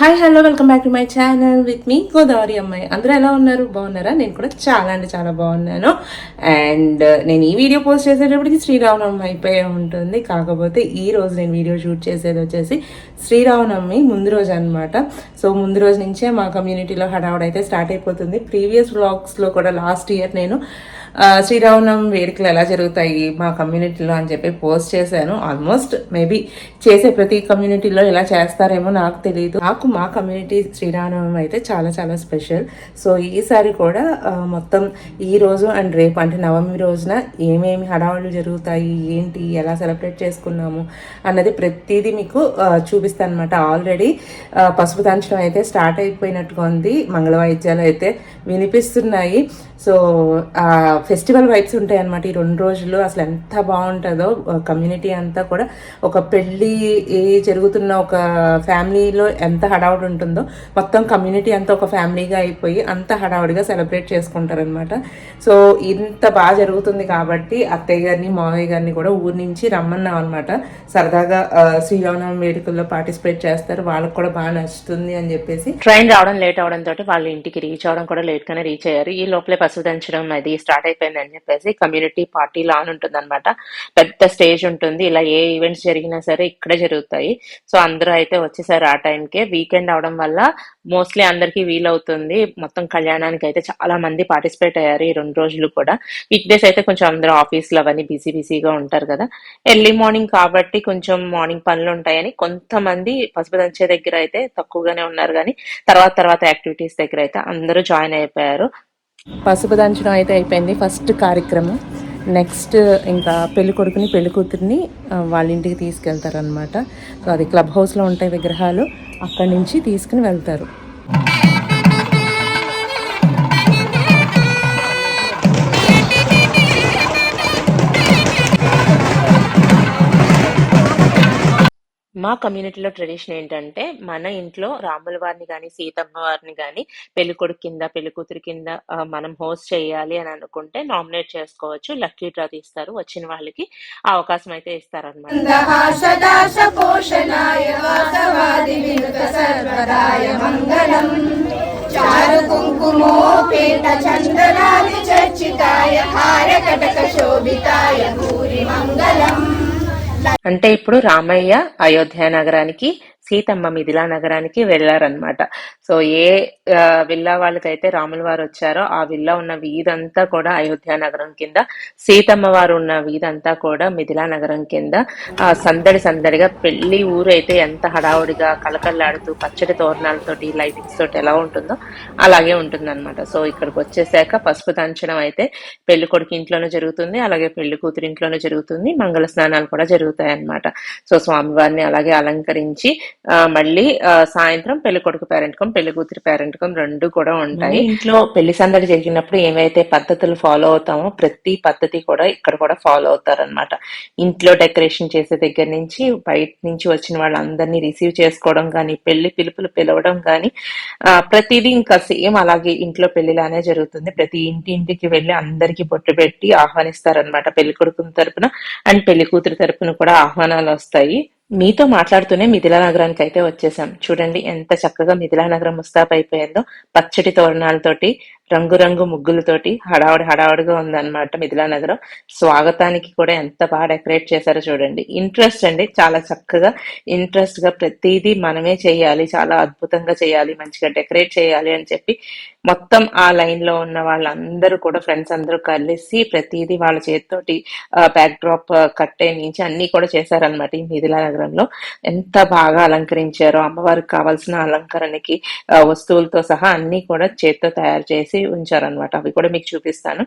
Hi hello welcome back to my channel with me Godavari అమ్మాయి అందరూ ఎలా ఉన్నారు? బాగున్నారా? నేను కూడా చాలా అంటే చాలా బాగున్నాను. అండ్ uh, నేను ఈ వీడియో పోస్ట్ చేసేటప్పటికి శ్రీరామనవమి అయిపోయే ఉంటుంది. కాకపోతే ఈ రోజు నేను వీడియో షూట్ చేసేది వచ్చేసి శ్రీరామనవమి ముందు రోజు అనమాట సో ముందు రోజు నుంచే మా కమ్యూనిటీలో హడావుడ్ అయితే స్టార్ట్ అయిపోతుంది. ప్రీవియస్ వ్లాగ్స్లో కూడా లాస్ట్ ఇయర్ నేను శ్రీరామనవమి వేడుకలు ఎలా జరుగుతాయి మా కమ్యూనిటీలో అని చెప్పి పోస్ట్ చేశాను. ఆల్మోస్ట్ మేబీ చేసే ప్రతి కమ్యూనిటీలో ఇలా చేస్తారేమో నాకు తెలియదు నాకు మా కమ్యూనిటీ శ్రీరామనవమి అయితే చాలా చాలా స్పెషల్. సో ఈసారి కూడా మొత్తం ఈ రోజు అండ్ రేపు అంటే నవమి రోజున ఏమేమి హడావులు జరుగుతాయి ఏంటి ఎలా సెలబ్రేట్ చేసుకున్నాము అన్నది ప్రతిదీ మీకు చూపిస్తాను అనమాట ఆల్రెడీ పసుపు దంచడం అయితే స్టార్ట్ అయిపోయినట్టుగా ఉంది. మంగళ వాయిద్యాలు అయితే వినిపిస్తున్నాయి. సో ఫెస్టివల్ వైబ్స్ ఉంటాయి అనమాట ఈ రెండు రోజులు అసలు ఎంత బాగుంటుందో కమ్యూనిటీ అంతా కూడా ఒక పెళ్ళి ఏ జరుగుతున్న ఒక ఫ్యామిలీలో ఎంత హడావుడి ఉంటుందో మొత్తం కమ్యూనిటీ అంతా ఒక ఫ్యామిలీగా అయిపోయి అంత హడావుడిగా సెలబ్రేట్ చేసుకుంటారనమాట సో ఇంత బాగా జరుగుతుంది కాబట్టి అత్తయ్య గారిని మావయ్య గారిని కూడా ఊరి నుంచి రమ్మన్నాం అనమాట సరదాగా శ్రీరామనవమి వేడుకల్లో పార్టిసిపేట్ చేస్తారు. వాళ్ళకి కూడా బాగా నచ్చుతుంది అని చెప్పేసి. ట్రైన్ రావడం లేట్ అవడంతో తోటి వాళ్ళ ఇంటికి రీచ్ అవడం కూడా లేట్గానే రీచ్ అయ్యారు. ఈ లోపలే పసుపు దంచడం అది స్టార్ట్ అయిపోయింది అని చెప్పేసి కమ్యూనిటీ పార్టీ లాన్ ఉంటుంది అనమాట పెద్ద స్టేజ్ ఉంటుంది. ఇలా ఏ ఈవెంట్స్ జరిగినా సరే ఇక్కడే జరుగుతాయి. సో అందరూ అయితే వచ్చేసారు ఆ టైంకే. వీకెండ్ అవడం వల్ల మోస్ట్లీ అందరికీ వీలవుతుంది. మొత్తం కళ్యాణానికి అయితే చాలా మంది పార్టిసిపేట్ అయ్యారు ఈ రెండు రోజులు కూడా. వీక్ డేస్ అయితే కొంచెం అందరూ ఆఫీస్లో అవన్నీ బిజీ బిజీగా ఉంటారు కదా. ఎర్లీ మార్నింగ్ కాబట్టి కొంచెం మార్నింగ్ పనులు ఉంటాయని కొంతమంది పసుపు దంచే దగ్గర అయితే తక్కువగానే ఉన్నారు. కానీ తర్వాత తర్వాత యాక్టివిటీస్ దగ్గర అయితే అందరూ జాయిన్ అయిపోయారు. పసుపు దంచడం అయితే అయిపోయింది ఫస్ట్ కార్యక్రమం. నెక్స్ట్ ఇంకా పెళ్ళి కొడుకుని పెళ్ళి కూతుర్ని వాళ్ళ ఇంటికి తీసుకెళ్తారనమాట సో అది క్లబ్ హౌస్లో ఉంటాయి విగ్రహాలు. అక్కడి నుంచి తీసుకుని వెళ్తారు. మా కమ్యూనిటీలో ట్రెడిషన్ ఏంటంటే మన ఇంట్లో రాముల వారిని కానీ సీతమ్మ వారిని కానీ పెళ్ళికొడుకు కింద పెళ్ళి కూతురు కింద మనం హోస్ట్ చేయాలి అని అనుకుంటే నామినేట్ చేసుకోవచ్చు. లక్కీ డ్రా తీస్తారు. వచ్చిన వాళ్ళకి అవకాశం అయితే ఇస్తారనమాట చారు చర్చితాయ శోభితాయ అంటే ఇప్పుడు రామయ్య అయోధ్య నగరానికి సీతమ్మ మిథిలా నగరానికి వెళ్ళారనమాట సో ఏ విల్లా వాళ్ళకైతే రాముల వారు వచ్చారో ఆ విల్లా ఉన్న వీధంతా కూడా అయోధ్య నగరం కింద సీతమ్మ వారు ఉన్న వీధంతా కూడా మిథిలా నగరం కింద సందడి సందడిగా పెళ్ళి ఊరు అయితే ఎంత హడావుడిగా కలకల్లాడుతూ పచ్చడి తోరణాలతోటి లైటింగ్స్ తోటి ఎలా ఉంటుందో అలాగే ఉంటుంది సో ఇక్కడికి వచ్చేసాక పసుపు దంచడం అయితే పెళ్ళి కొడుకు ఇంట్లోనే జరుగుతుంది అలాగే పెళ్ళి కూతురు ఇంట్లోనే జరుగుతుంది మంగళ స్నానాలు కూడా జరుగుతాయి అన్నమాట సో స్వామివారిని అలాగే అలంకరించి మళ్ళీ సాయంత్రం పెళ్ళి కొడుకు పేరెంట్కం పెళ్ళి కూతురు పేరెంట్కం రెండు కూడా ఉంటాయి. ఇంట్లో పెళ్ళి సందడి జరిగినప్పుడు ఏమైతే పద్ధతులు ఫాలో అవుతామో ప్రతి పద్ధతి కూడా ఇక్కడ కూడా ఫాలో అవుతారన్నమాట. ఇంట్లో డెకరేషన్ చేసే దగ్గర నుంచి బయట నుంచి వచ్చిన వాళ్ళందరినీ రిసీవ్ చేసుకోవడం కానీ పెళ్ళి పిలుపులు పిలవడం కానీ ప్రతిదీ ఇంకా సేమ్ అలాగే ఇంట్లో పెళ్ళిలానే జరుగుతుంది. ప్రతి ఇంటి ఇంటికి వెళ్ళి అందరికి బొట్టు పెట్టి ఆహ్వానిస్తారనమాట పెళ్ళి కొడుకుని తరపున. అండ్ పెళ్ళి కూతురు తరపున కూడా ఆహ్వానాలు వస్తాయి. మీతో మాట్లాడుతూనే మిథిలా నగరానికి అయితే వచ్చేసాం. చూడండి ఎంత చక్కగా మిథిలా నగరం ముస్తాబ్ అయిపోయిందో. పచ్చటి తోరణాలతోటి రంగురంగు ముగ్గులతోటి హడావుడి హడావుడిగా ఉందన్నమాట మిథిలా నగరం స్వాగతానికి కూడా ఎంత బాగా డెకరేట్ చేశారో చూడండి. ఇంట్రెస్ట్ అండి. చాలా చక్కగా ఇంట్రెస్ట్గా ప్రతిదీ మనమే చేయాలి. చాలా అద్భుతంగా చేయాలి. మంచిగా డెకరేట్ చేయాలి అని చెప్పి మొత్తం ఆ లైన్లో ఉన్న వాళ్ళందరూ కూడా ఫ్రెండ్స్ అందరూ కలిసి ప్రతిదీ వాళ్ళ చేతితోటి బ్యాక్ డ్రాప్ కట్టే నుంచి అన్ని కూడా చేశారనమాట ఈ మిథిలా నగరంలో ఎంత బాగా అలంకరించారో అమ్మవారికి కావాల్సిన అలంకరణకి వస్తువులతో సహా అన్ని కూడా చేత్తో తయారు చేసి ఉంచారనమాట అవి కూడా మీకు చూపిస్తాను.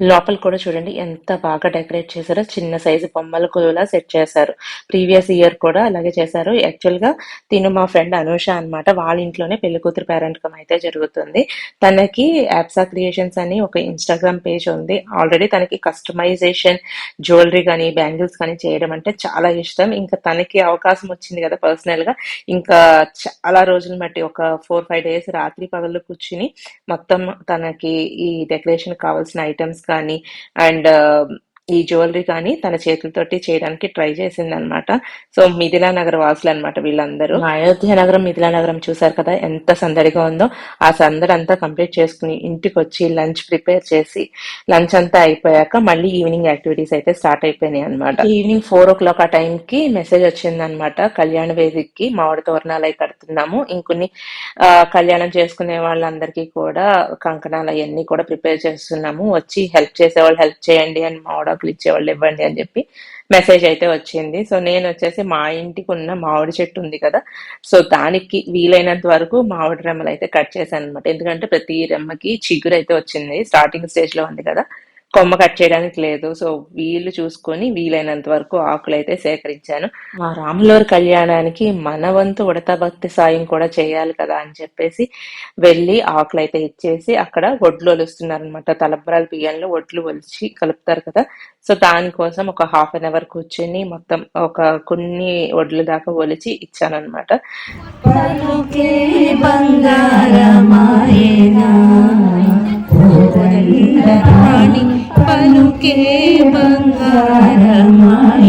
లోపల కూడా చూడండి ఎంత బాగా డెకరేట్ చేశారో. చిన్న సైజు బొమ్మలు కూడా సెట్ చేశారు. ప్రీవియస్ ఇయర్ కూడా అలాగే చేశారు. యాక్చువల్గా తిను మా ఫ్రెండ్ అనూష అన్నమాట. వాళ్ళ ఇంట్లోనే పెళ్ళి కూతురు పేరెంట్కం అయితే జరుగుతుంది. తనకి యాప్సా క్రియేషన్స్ అని ఒక ఇన్స్టాగ్రామ్ పేజ్ ఉంది. ఆల్రెడీ తనకి కస్టమైజేషన్ జ్యువెలరీ కానీ బ్యాంగిల్స్ కానీ చేయడం అంటే చాలా ఇష్టం. ఇంకా తనకి అవకాశం వచ్చింది కదా పర్సనల్గా. ఇంకా చాలా రోజులు బట్టి ఒక ఫోర్ ఫైవ్ డేస్ రాత్రి పగళ్ళు కూర్చుని మొత్తం తనకి ఈ డెకరేషన్ కావాల్సిన ఐటమ్స్ కానీ అండ్ ఈ జ్యువెలరీ కానీ తన చేతులతోటి చేయడానికి ట్రై చేసింది అనమాట సో మిథిలా నగర్ వాసులు అనమాట వీళ్ళందరూ. అయోధ్య నగరం మిథిలా నగరం చూసారు కదా ఎంత సందడిగా ఉందో. ఆ సందడి అంతా కంప్లీట్ చేసుకుని ఇంటికి వచ్చి లంచ్ ప్రిపేర్ చేసి లంచ్ అంతా అయిపోయాక మళ్ళీ ఈవినింగ్ యాక్టివిటీస్ అయితే స్టార్ట్ అయిపోయినాయి అనమాట ఈవినింగ్ ఫోర్ ఓ క్లాక్ ఆ టైం కి మెసేజ్ వచ్చింది అనమాట కళ్యాణ వేదికకి మామిడి తోరణాలు అవి కడుతున్నాము. ఇంకొన్ని కళ్యాణం చేసుకునే వాళ్ళందరికీ కూడా కంకణాలు అవన్నీ కూడా ప్రిపేర్ చేస్తున్నాము. వచ్చి హెల్ప్ చేసేవాళ్ళు హెల్ప్ చేయండి అని మామిడాకులు ఇచ్చేవాళ్ళు ఇవ్వండి అని చెప్పి మెసేజ్ అయితే వచ్చింది. సో నేను వచ్చేసి మా ఇంటికి ఉన్న మామిడి చెట్టు ఉంది కదా సో దానికి వీలైనంత వరకు మామిడి రెమ్మలు అయితే కట్ చేశాను అనమాట ఎందుకంటే ప్రతి రెమ్మకి చిగురు అయితే వచ్చింది. స్టార్టింగ్ స్టేజ్లో ఉంది కదా. కొమ్మ కట్ చేయడానికి లేదు. సో వీళ్ళు చూసుకొని వీలైనంత వరకు ఆకులు అయితే సేకరించాను. ఆ రాములవారి కళ్యాణానికి మన వంతు ఉడత భక్తి సాయం కూడా చేయాలి కదా అని చెప్పేసి వెళ్ళి ఆకులు అయితే ఇచ్చేసి అక్కడ వడ్లు ఒలుస్తున్నారు అనమాట తలబ్రాల బియ్యంలో వడ్లు ఒలిచి కలుపుతారు కదా. సో దానికోసం ఒక హాఫ్ అన్ అవర్ కూర్చొని మొత్తం ఒక కొన్ని వడ్లు దాకా ఒలిచి ఇచ్చాను అనమాట బంగారమాయేనా? കണ്ട പലുക്കേ ബംഗാരമായ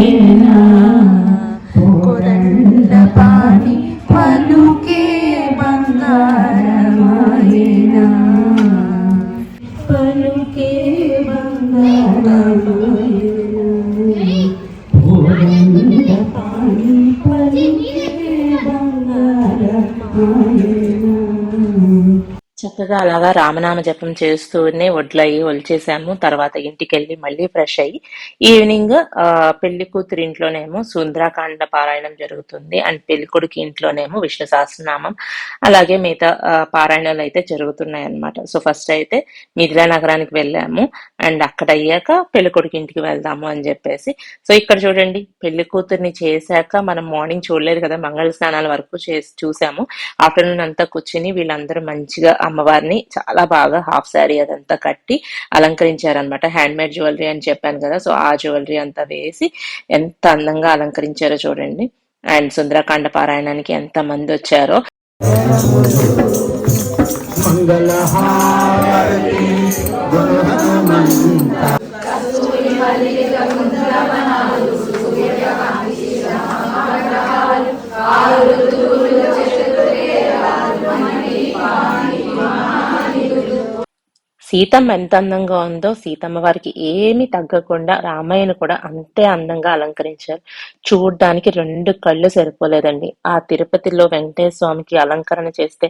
చక్కగా అలాగా రామనామ జపం చేస్తూనే వడ్లయ్యి ఒలిచేసాము తర్వాత ఇంటికి వెళ్ళి మళ్ళీ ఫ్రెష్ అయ్యి ఈవినింగ్ ఆ, పెళ్ళి కూతురు ఇంట్లోనేమో సుందరాకాండ పారాయణం జరుగుతుంది. అండ్ పెళ్ళి కొడుకు ఇంట్లోనేమో విష్ణు సహస్రనామం. అలాగే మిగతా పారాయణాలు అయితే జరుగుతున్నాయి అన్నమాట. సో ఫస్ట్ అయితే మిథిలా నగరానికి వెళ్ళాము. అండ్ అక్కడ అయ్యాక పెళ్ళి కొడుకు ఇంటికి వెళ్దాము అని చెప్పేసి. సో ఇక్కడ చూడండి పెళ్ళి కూతుర్ని చేశాక మనం మార్నింగ్ చూడలేదు కదా మంగళ స్నానాల వరకు చేసి చూసాము. ఆఫ్టర్నూన్ అంతా కూర్చుని వీళ్ళందరూ మంచిగా అమ్మవారిని చాలా బాగా హాఫ్ శారీ అదంతా కట్టి అలంకరించారనమాట హ్యాండ్ మేడ్ జ్యువెలరీ అని చెప్పాను కదా సో ఆ జ్యువెలరీ అంతా వేసి ఎంత అందంగా అలంకరించారో చూడండి. అండ్ సుందరకాండ పారాయణానికి ఎంత మంది వచ్చారో. సీతమ్మ ఎంత అందంగా ఉందో సీతమ్మ వారికి ఏమి తగ్గకుండా రామయ్యను కూడా అంతే అందంగా అలంకరించారు. చూడ్డానికి రెండు కళ్ళు సరిపోలేదండి. ఆ తిరుపతిలో వెంకటేశ్వర స్వామికి అలంకరణ చేస్తే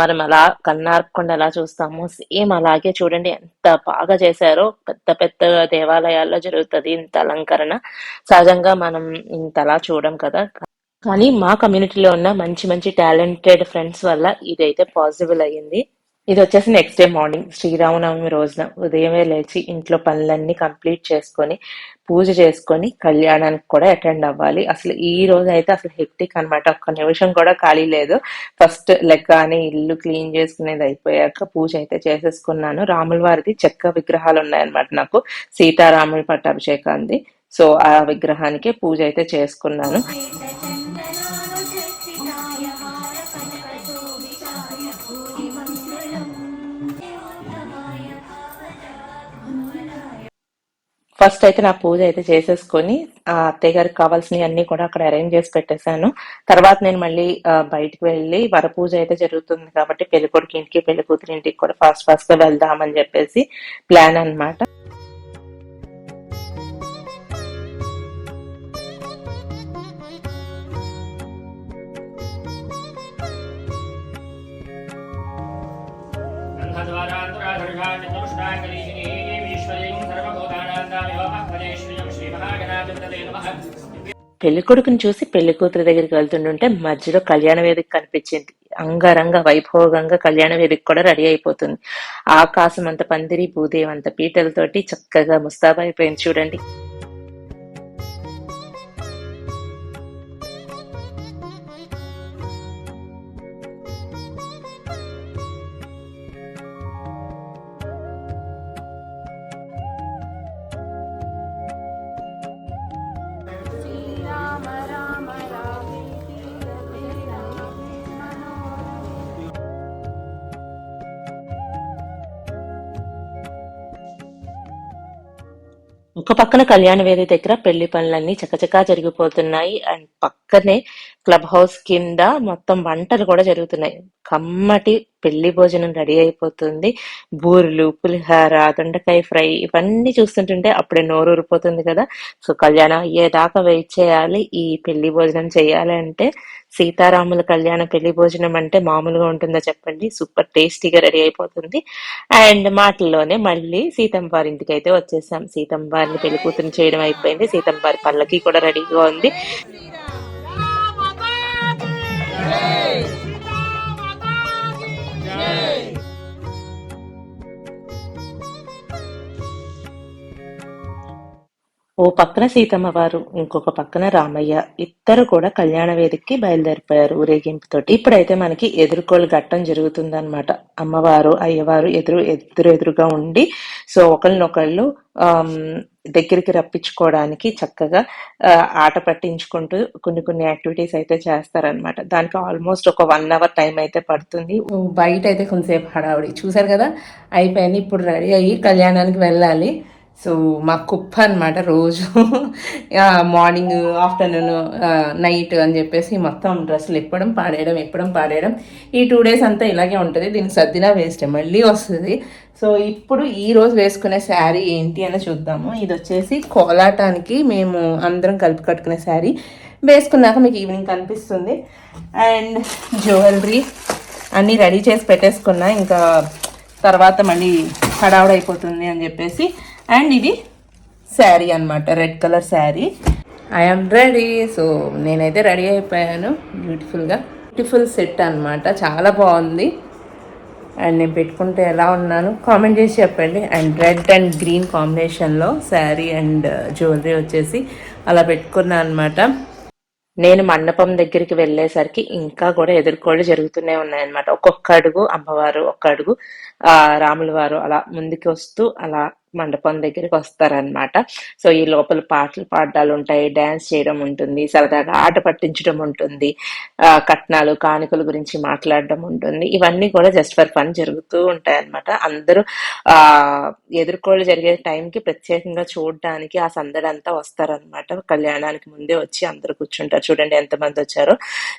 మనం అలా కన్నార్పకుండా ఎలా చూస్తామో సేమ్ అలాగే చూడండి ఎంత బాగా చేశారో. పెద్ద పెద్ద దేవాలయాల్లో జరుగుతుంది ఇంత అలంకరణ. సహజంగా మనం ఇంత అలా చూడం కదా. కానీ మా కమ్యూనిటీలో ఉన్న మంచి మంచి టాలెంటెడ్ ఫ్రెండ్స్ వల్ల ఇదైతే పాసిబుల్ అయ్యింది. ఇది వచ్చేసి నెక్స్ట్ డే మార్నింగ్ శ్రీరామనవమి రోజున ఉదయమే లేచి ఇంట్లో పనులన్నీ కంప్లీట్ చేసుకొని పూజ చేసుకొని కళ్యాణానికి కూడా అటెండ్ అవ్వాలి. అసలు ఈ రోజు అయితే అసలు హెక్టిక్ అనమాట ఒక్క నిమిషం కూడా ఖాళీ లేదు. ఫస్ట్ లెగ్గానే ఇల్లు క్లీన్ చేసుకునేది అయిపోయాక పూజ అయితే చేసేసుకున్నాను. రాముల వారిది చెక్క విగ్రహాలు ఉన్నాయన్నమాట నాకు. సీతారాముల పట్టాభిషేకాంది సో ఆ విగ్రహానికి పూజ అయితే చేసుకున్నాను. ఫస్ట్ అయితే నా పూజ అయితే చేసేసుకొని ఆ అత్తయ్య గారికి కావాల్సినవి అన్ని కూడా అక్కడ అరేంజ్ చేసి పెట్టేశాను. తర్వాత నేను మళ్ళీ బయటికి వెళ్ళి వరపూజ అయితే జరుగుతుంది కాబట్టి పెళ్ళి కొడుకు ఇంటికి పెళ్ళి కూతురి ఇంటికి కూడా ఫాస్ట్ ఫాస్ట్గా వెళ్దామని చెప్పేసి ప్లాన్ అన్నమాట. పెళ్ళి కొడుకుని చూసి పెళ్ళి కూతురు దగ్గరికి వెళ్తుంటుంటే మధ్యలో కళ్యాణ వేదిక కనిపించింది. అంగరంగ వైభోగంగా కళ్యాణ వేదిక కూడా రెడీ అయిపోతుంది. ఆకాశం అంత పందిరి భూదేవి అంత పీటలతోటి చక్కగా ముస్తాబు అయిపోయింది చూడండి. ఒక పక్కన కళ్యాణ వేది దగ్గర పెళ్ళి పనులన్నీ చకచకా జరిగిపోతున్నాయి. అండ్ పక్కనే క్లబ్ హౌస్ కింద మొత్తం వంటలు కూడా జరుగుతున్నాయి. కమ్మటి పెళ్ళి భోజనం రెడీ అయిపోతుంది. బూరెలు పులిహార దొండకాయ ఫ్రై ఇవన్నీ చూస్తుంటుంటే అప్పుడే నోరు ఊరిపోతుంది కదా. సో కళ్యాణం అయ్యేదాకా వెయిట్ చేయాలి. ఈ పెళ్ళి భోజనం చేయాలి అంటే సీతారాముల కళ్యాణ పెళ్ళి భోజనం అంటే మామూలుగా ఉంటుందా చెప్పండి? సూపర్ టేస్టీగా రెడీ అయిపోతుంది. అండ్ మాటల్లోనే మళ్ళీ సీతమ్మ వారి ఇంటికి అయితే వచ్చేసాం. సీతమ్మ వారిని పెళ్ళి కూతురు చేయడం అయిపోయింది. సీతమ్మ వారి పల్లకి కూడా రెడీగా ఉంది. ఓ పక్కన సీతమ్మ వారు ఇంకొక పక్కన రామయ్య. ఇద్దరు కూడా కళ్యాణ వేదికకి బయలుదేరిపోయారు ఊరేగింపుతోటి. ఇప్పుడైతే మనకి ఎదుర్కోలు ఘట్టం జరుగుతుందన్నమాట. అమ్మవారు అయ్యవారు ఎదురు ఎదురు ఎదురుగా ఉండి సో ఒకళ్ళనొకళ్ళు ఆమ్, దగ్గరికి రప్పించుకోవడానికి చక్కగా ఆట పట్టించుకుంటూ కొన్ని కొన్ని యాక్టివిటీస్ అయితే చేస్తారనమాట దానికి ఆల్మోస్ట్ ఒక వన్ అవర్ టైం అయితే పడుతుంది. బయట అయితే కొంతసేపు హడావుడి. చూసారు కదా? అయిపోయింది. ఇప్పుడు రెడీ అయ్యి కళ్యాణానికి వెళ్ళాలి. సో మా కుప్ప అనమాట రోజు మార్నింగ్ ఆఫ్టర్నూన్ నైట్ అని చెప్పేసి మొత్తం డ్రెస్సులు ఎప్పడం పాడేయడం ఎప్పడం పాడేయడం. ఈ టూ డేస్ అంతా ఇలాగే ఉంటుంది. దీనికి సర్దినా వేస్ట్ మళ్ళీ వస్తుంది. సో ఇప్పుడు ఈ రోజు వేసుకునే శారీ ఏంటి అని చూద్దాము. ఇది వచ్చేసి కోలాటానికి మేము అందరం కలిపి కట్టుకునే శారీ. వేసుకున్నాక మీకు ఈవినింగ్ కనిపిస్తుంది. అండ్ జ్యువెలరీ అన్నీ రెడీ చేసి పెట్టేసుకున్నా. ఇంకా తర్వాత మళ్ళీ హడావుడైపోతుంది అని చెప్పేసి అండ్ ఇది శారీ అన్నమాట red colour sari. I'm ready so నేనైతే రెడీ అయిపోయాను బ్యూటిఫుల్గా బ్యూటిఫుల్ సెట్ అన్నమాట చాలా బాగుంది. అండ్ నేను పెట్టుకుంటే ఎలా ఉన్నాను కామెంట్ చేసి చెప్పండి. అండ్ రెడ్ అండ్ గ్రీన్ కాంబినేషన్లో శారీ అండ్ uh, జ్యువెలరీ వచ్చేసి అలా పెట్టుకున్నాను అనమాట నేను మండపం దగ్గరికి వెళ్ళేసరికి ఇంకా కూడా ఎదుర్కోళ్ళు జరుగుతూనే ఉన్నాయన్నమాట. ఒక్కొక్క అడుగు అమ్మవారు ఒక్క అడుగు ఆ రాముల వారు అలా ముందుకు వస్తూ అలా మండపం దగ్గరికి వస్తారనమాట సో ఈ లోపల పాటలు పాడాలు ఉంటాయి డాన్స్ చేయడం ఉంటుంది సరదాగా ఆట పట్టించడం ఉంటుంది ఆ కట్నాలు కానుకల గురించి మాట్లాడడం ఉంటుంది. ఇవన్నీ కూడా జస్ట్ ఫర్ ఫన్ జరుగుతూ ఉంటాయి అనమాట అందరూ ఆ ఎదుర్కోళ్ళు జరిగే టైంకి ప్రత్యేకంగా చూడడానికి ఆ సందడి అంతా వస్తారనమాట కళ్యాణానికి ముందే వచ్చి అందరూ కూర్చుంటారు. చూడండి ఎంతమంది వచ్చారో.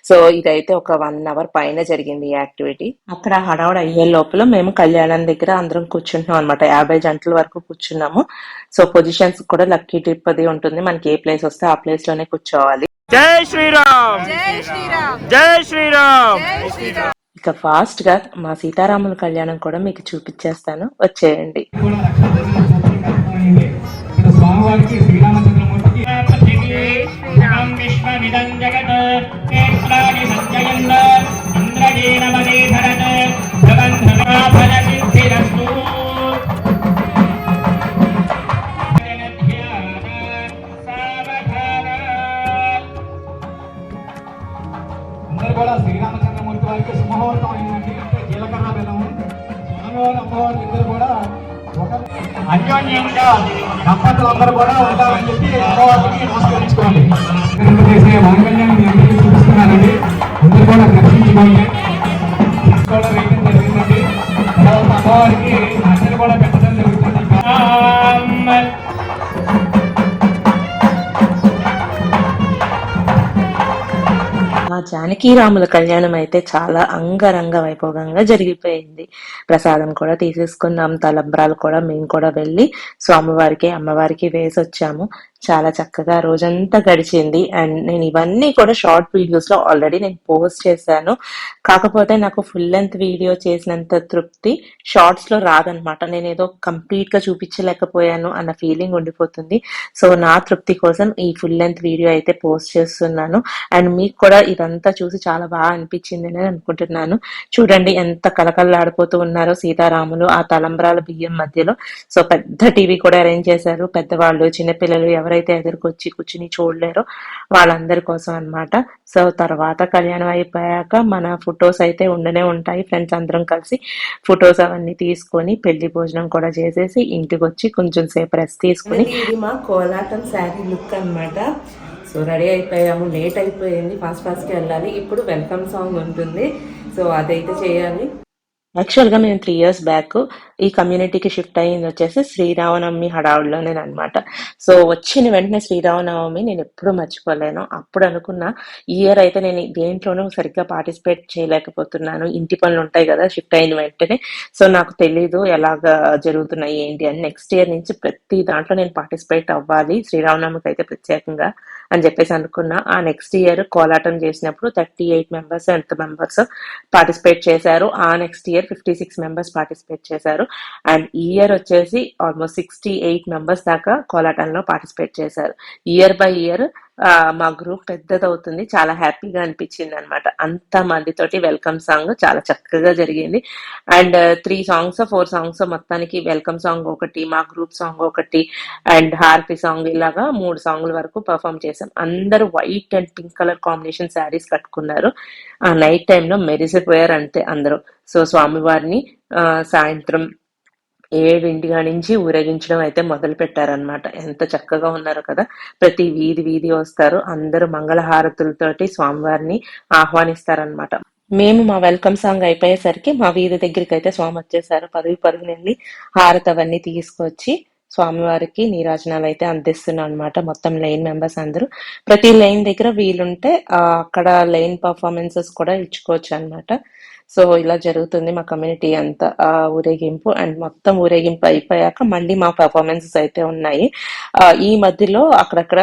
సో ఇదైతే ఒక వన్ అవర్ పైన జరిగింది ఈ యాక్టివిటీ. అక్కడ హడావుడు అయ్యే లోపల మేము కళ్యాణం దగ్గర అందరం కూర్చుంటున్నాం అనమాట యాభై జంటల వరకు కూర్చున్నాము. సో పొజిషన్స్ కూడా లక్కీ టిప్ అది ఉంటుంది. మనకి ఏ ప్లేస్ వస్తే ఆ ప్లేస్లోనే కూర్చోవాలి. జై శ్రీరామ్! జై శ్రీరామ్! జై శ్రీరామ్! ఇక ఫాస్ట్గా మా సీతారాముల కళ్యాణం కూడా మీకు చూపించేస్తాను. వచ్చేయండి. కూడా రక్షాబంధన ఇక్కడ స్వామివారికి శ్రీరామచంద్రమూర్తికి వారికి అసలు కూడా పెట్టడం జరుగుతుంది. జానకీరాముల కళ్యాణం అయితే చాలా అంగరంగ వైభోగంగా జరిగిపోయింది. ప్రసాదం కూడా తీసేసుకున్నాం తలంబ్రాలు కూడా మేము కూడా వెళ్ళి స్వామివారికి అమ్మవారికి వేసి వచ్చాము చాలా చక్కగా రోజంతా గడిచింది. అండ్ నేను ఇవన్నీ కూడా షార్ట్ వీడియోస్లో ఆల్రెడీ నేను పోస్ట్ చేశాను. కాకపోతే నాకు ఫుల్ లెంత్ వీడియో చేసినంత తృప్తి షార్ట్స్లో రాదనమాట. నేను ఏదో కంప్లీట్గా చూపించలేకపోయాను అన్న ఫీలింగ్ ఉండిపోతుంది. సో నా తృప్తి కోసం ఈ ఫుల్ లెంత్ వీడియో అయితే పోస్ట్ చేస్తున్నాను. అండ్ మీకు కూడా ఇదంతా చూసి చాలా బాగా అనిపించింది అని అనుకుంటున్నాను. చూడండి ఎంత కలకల్లాడిపోతూ ఉన్నారో సీతారాములు ఆ తలంబ్రాల బియ్యం మధ్యలో. సో పెద్ద టీవీ కూడా అరేంజ్ చేశారు. పెద్దవాళ్ళు చిన్నపిల్లలు ఎవరైతే ఎదురుకొచ్చి కూర్చుని చూడలేరో వాళ్ళందరి కోసం అన్నమాట. సో తర్వాత కళ్యాణం అయిపోయాక మన ఫొటోస్ అయితే ఉండనే ఉంటాయి. ఫ్రెండ్స్ అందరం కలిసి ఫొటోస్ అవన్నీ తీసుకొని పెళ్ళి భోజనం కూడా చేసేసి ఇంటికి వచ్చి కొంచెం సేపు రెస్ట్ తీసుకుని మా కోలాటం శారీ లుక్ అన్నమాట. సో రెడీ అయిపోయాము. లేట్ అయిపోయింది. ఫాస్ట్ ఫాస్ట్కి వెళ్ళాలి. ఇప్పుడు వెల్కమ్ సాంగ్ ఉంటుంది. సో అదైతే చేయాలి. యాక్చువల్గా మేము త్రీ ఇయర్స్ బ్యాక్ ఈ కమ్యూనిటీకి షిఫ్ట్ అయ్యింది వచ్చేసి శ్రీరామనవమి హడావుడిలోనే అనమాట సో వచ్చిన వెంటనే శ్రీరామనవమి నేను ఎప్పుడూ మర్చిపోలేను. అప్పుడు అనుకున్న ఈ ఇయర్ అయితే నేను దేంట్లోనూ సరిగ్గా పార్టిసిపేట్ చేయలేకపోతున్నాను. ఇంటి పనులు ఉంటాయి కదా షిఫ్ట్ అయిన వెంటనే. సో నాకు తెలీదు ఎలాగ జరుగుతున్నాయి ఏంటి అని. నెక్స్ట్ ఇయర్ నుంచి ప్రతి దాంట్లో నేను పార్టిసిపేట్ అవ్వాలి. శ్రీరామనవమికి అయితే ప్రత్యేకంగా. అని చెప్పేసి అనుకున్నా. ఆ నెక్స్ట్ ఇయర్ కోలాటం చేసినప్పుడు థర్టీ ఎయిట్ మెంబర్స్ ఎంత మెంబర్స్ పార్టిసిపేట్ చేశారు. ఆ next year fifty six members participate చేశారు. అండ్ ఈ ఇయర్ వచ్చేసి ఆల్మోస్ట్ సిక్స్టీ ఎయిట్ మెంబర్స్ దాకా కోలాటంలో పార్టిసిపేట్ చేశారు. ఇయర్ బై ఇయర్ మా గ్రూప్ పెద్దదవుతుంది. చాలా హ్యాపీగా అనిపించింది అనమాట అంత మందితోటి వెల్కమ్ సాంగ్ చాలా చక్కగా జరిగింది. And three songs four songs మొత్తానికి వెల్కమ్ సాంగ్ ఒకటి మా గ్రూప్ సాంగ్ ఒకటి అండ్ హార్పీ సాంగ్ ఇలాగా మూడు సాంగ్ల వరకు పర్ఫామ్ చేసాం అందరూ white and pink colour combination saris కట్టుకున్నారు. ఆ నైట్ టైంలో మెరిసిపోయారు అంతే అందరూ. సో స్వామివారిని ఆ, సాయంత్రం ఏడింటిగా నుంచి ఊరేగించడం అయితే మొదలు పెట్టారనమాట ఎంత చక్కగా ఉన్నారు కదా. ప్రతి వీధి వీధి వస్తారు. అందరూ మంగళహారతులతోటి స్వామివారిని ఆహ్వానిస్తారనమాట మేము మా వెల్కమ్ సాంగ్ అయిపోయేసరికి మా వీధి దగ్గరికి అయితే స్వామి వచ్చేసారు. పరుగు పరుగున వెళ్ళి హారతి అవన్నీ తీసుకొచ్చి స్వామివారికి నీరాజనాలు అయితే అందిస్తున్నాం అనమాట మొత్తం లైన్ మెంబర్స్ అందరూ. ప్రతి లైన్ దగ్గర వీలుంటే అక్కడ లైన్ పర్ఫార్మెన్సెస్ కూడా ఇచ్చుకోవచ్చు అన్నమాట. సో ఇలా జరుగుతుంది మా కమ్యూనిటీ అంతా ఆ ఊరేగింపు. అండ్ మొత్తం ఊరేగింపు అయిపోయాక మళ్ళీ మా పర్ఫార్మెన్సెస్ అయితే ఉన్నాయి. ఈ మధ్యలో అక్కడక్కడ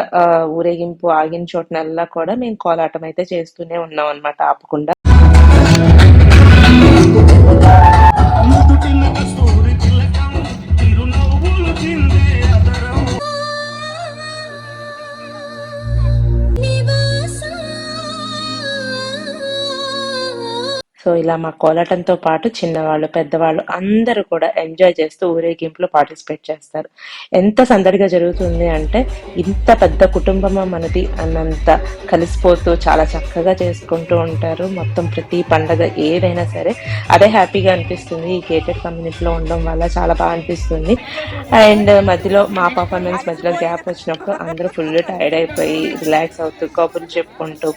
ఊరేగింపు ఆగిన చోటనల్లా కూడా మేము కోలాటం అయితే చేస్తూనే ఉన్నాం అన్నమాట ఆపకుండా. సో ఇలా మా కోలాటంతో పాటు చిన్నవాళ్ళు పెద్దవాళ్ళు అందరూ కూడా ఎంజాయ్ చేస్తూ ఊరేగింపులో పార్టిసిపేట్ చేస్తారు. ఎంత సందడిగా జరుగుతుంది అంటే ఇంత పెద్ద కుటుంబమా మనది అన్నంత కలిసిపోతూ చాలా చక్కగా చేసుకుంటూ ఉంటారు. మొత్తం ప్రతి పండగ ఏదైనా సరే అదే హ్యాపీగా అనిపిస్తుంది. ఈ గేటెడ్ కమ్యూనిటీలో ఉండడం వల్ల చాలా బాగా అనిపిస్తుంది. అండ్ మధ్యలో మా పర్ఫార్మెన్స్ మధ్యలో గ్యాప్ వచ్చినప్పుడు అందరూ ఫుల్ టైర్డ్ అయిపోయి రిలాక్స్ అవుతూ కబుర్లు చెప్పుకుంటూ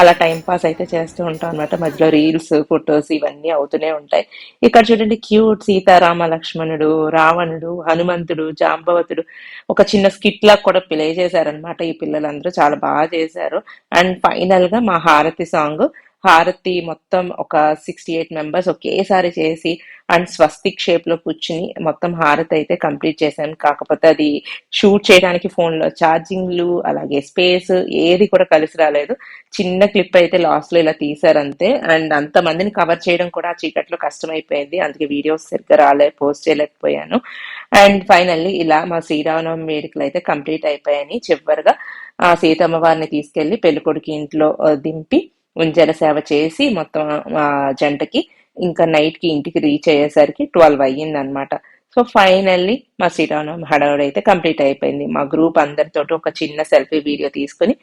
అలా టైం పాస్ అయితే చేస్తూ ఉంటాం అనమాట మధ్యలో రీల్స్ ఫొటోస్ ఇవన్నీ అవుతూనే ఉంటాయి. ఇక్కడ చూడండి క్యూట్ సీతారామ లక్ష్మణుడు రావణుడు హనుమంతుడు జాంబవతుడు ఒక చిన్న స్కిట్ లా కూడా ప్లే చేశారనమాట ఈ పిల్లలందరూ. చాలా బాగా చేశారు. అండ్ ఫైనల్గా మా హారతి సాంగ్ హారతి మొత్తం ఒక సిక్స్టీ ఎయిట్ మెంబర్స్ ఒకేసారి చేసి అండ్ స్వస్తిక్ షేప్లో కూర్చుని మొత్తం హారతి అయితే కంప్లీట్ చేశాను కాకపోతే అది షూట్ చేయడానికి ఫోన్లో ఛార్జింగ్లు అలాగే స్పేస్ ఏది కూడా కలిసి రాలేదు. చిన్న క్లిప్ అయితే లాస్ట్లో ఇలా తీసారంతే అండ్ అంత మందిని కవర్ చేయడం కూడా ఆ చీకట్లో కష్టమైపోయింది. అందుకే వీడియోస్ సరిగ్గా రాలే పోస్ట్ చేయలేకపోయాను. అండ్ ఫైనల్లీ ఇలా మా శ్రీరామనవమి వేడుకలు అయితే కంప్లీట్ అయిపోయాయని చివరిగా ఆ సీతమ్మ వారిని తీసుకెళ్ళి పెళ్ళికొడుకు ఇంట్లో దింపి ఉంజల సేవ చేసి మొత్తం ఆ జంటకి ఇంకా నైట్కి ఇంటికి రీచ్ అయ్యేసరికి ట్వెల్వ్ అయ్యింది అనమాట సో ఫైనల్లీ మా శ్రీరామనవమి హడావుడి అయితే కంప్లీట్ అయిపోయింది. మా గ్రూప్ అందరితో ఒక చిన్న సెల్ఫీ వీడియో తీసుకుని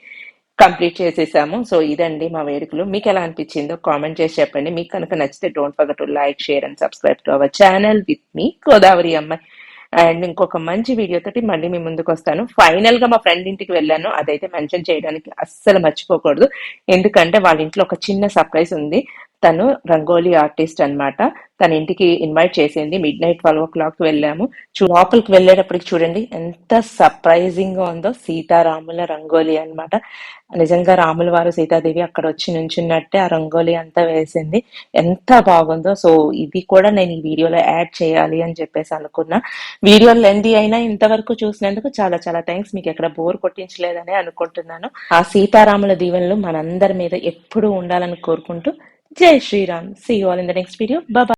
కంప్లీట్ చేసేసాము. సో ఇదండి మా వేడుకలు. మీకు ఎలా అనిపించిందో కామెంట్ చేసి చెప్పండి. మీకు కనుక నచ్చితే don't forget to like share and subscribe to our channel with me Godavari అమ్మాయి. అండ్ ఇంకొక మంచి వీడియో తోటి మళ్ళీ మీ ముందుకు వస్తాను. ఫైనల్గా మా ఫ్రెండ్ ఇంటికి వెళ్ళాను. అదైతే మెన్షన్ చేయడానికి అస్సలు మర్చిపోకూడదు. ఎందుకంటే వాళ్ళ ఇంట్లో ఒక చిన్న సర్ప్రైజ్ ఉంది. తను రంగోలీ ఆర్టిస్ట్ అన్నమాట. తన ఇంటికి ఇన్వైట్ చేసింది. Midnight twelve o'clock వెళ్ళాము. చూ- లోపలికి వెళ్ళేటప్పటికి చూడండి ఎంత సర్ప్రైజింగ్గా ఉందో సీతారాముల రంగోలీ అన్నమాట. నిజంగా రాముల వారు సీతాదేవి అక్కడ వచ్చి నుంచున్నట్టే ఆ రంగోలీ అంతా వేసింది. ఎంత బాగుందో. సో ఇది కూడా నేను ఈ వీడియోలో యాడ్ చేయాలి అని చెప్పేసి అనుకున్నా. వీడియో లెంది అయినా ఇంతవరకు చూసినందుకు చాలా చాలా థ్యాంక్స్ మీకు ఎక్కడ బోర్ కొట్టించలేదని అనుకుంటున్నాను. ఆ సీతారాముల దీవెనలు మనందరి మీద ఎప్పుడూ ఉండాలని కోరుకుంటూ Jai Sri Ram. See you all in the next video. Bye bye.